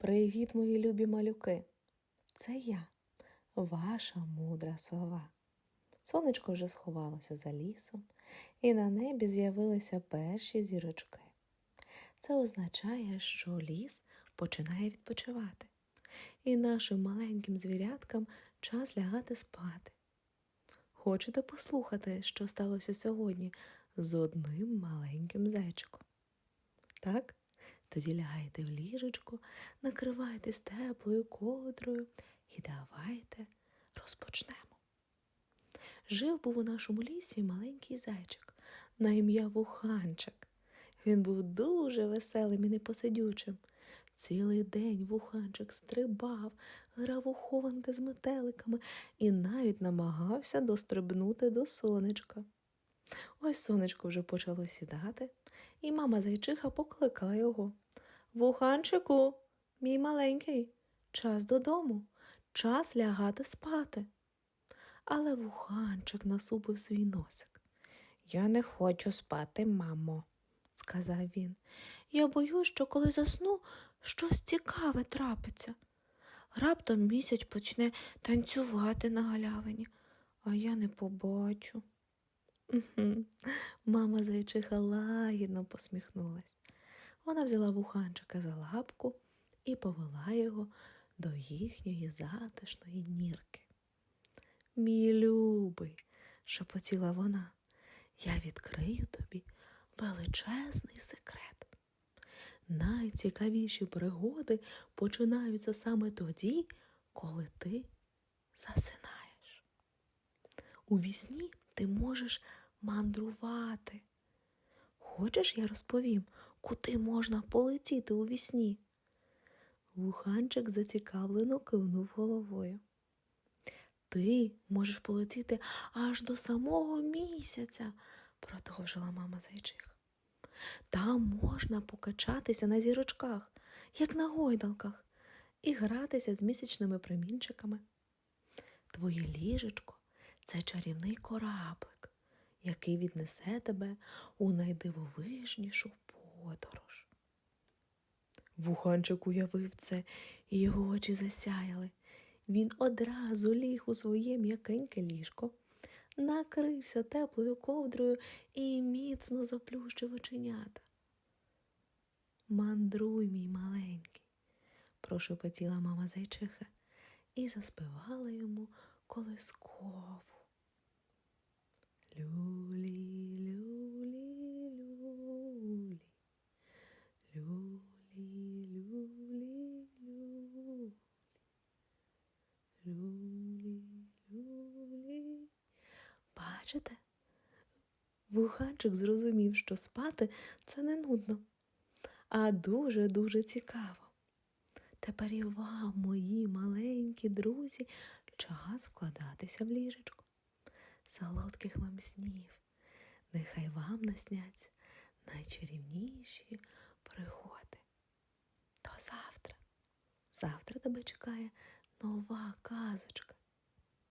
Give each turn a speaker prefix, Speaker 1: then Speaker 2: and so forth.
Speaker 1: Привіт, мої любі малюки! Це я, ваша мудра сова. Сонечко вже сховалося за лісом, і на небі з'явилися перші зірочки. Це означає, що ліс починає відпочивати, і нашим маленьким звіряткам час лягати спати. Хочете послухати, що сталося сьогодні з одним маленьким зайчиком? Так? Тоді лягайте в ліжечко, накривайтесь теплою ковдрою і давайте розпочнемо. Жив був у нашому лісі маленький зайчик на ім'я Вуханчик. Він був дуже веселим і непосидючим. Цілий день вуханчик стрибав, грав у хованки з метеликами і навіть намагався дострибнути до сонечка. Ось сонечко вже почало сідати, і мама зайчиха покликала його. Вуханчику, мій маленький, час додому, час лягати спати. Але вуханчик насупив свій носик. Я не хочу спати, мамо, сказав він. Я боюсь, що коли засну, щось цікаве трапиться. Раптом місяць почне танцювати на галявині, а я не побачу. Мама зайчиха лагідно посміхнулась. Вона взяла вуханчика за лапку і повела його до їхньої затишної нірки. Мій любий, шепотіла вона, я відкрию тобі величезний секрет. Найцікавіші пригоди починаються саме тоді, коли ти засинаєш. У вісні ти можеш мандрувати. Хочеш, я розповім, куди можна полетіти у вісні? Вуханчик зацікавлено кивнув головою. Ти можеш полетіти аж до самого місяця, продовжила мама зайчих. Там можна покачатися на зірочках, як на гойдалках, і гратися з місячними промінчиками. Твоє ліжечко це чарівний кораблик, який віднесе тебе у найдивовижнішу подорож. Вуханчик уявив це, і його очі засяяли. Він одразу ліг у своє м'якеньке ліжко, накрився теплою ковдрою і міцно заплющив оченята. Мандруй, мій маленький, прошепотіла мама зайчиха і заспівала йому колискову. Люлі, люлі, люлі, люлі, люлі, люлі, люлі, люлі. Бачите? Вуханчик зрозумів, що спати це не нудно, а дуже-дуже цікаво. Тепер і вам, мої маленькі друзі, час вкладатися в ліжечко. Солодких вам снів, нехай вам насняться найчарівніші пригоди. До завтра. Завтра тебе чекає нова казочка.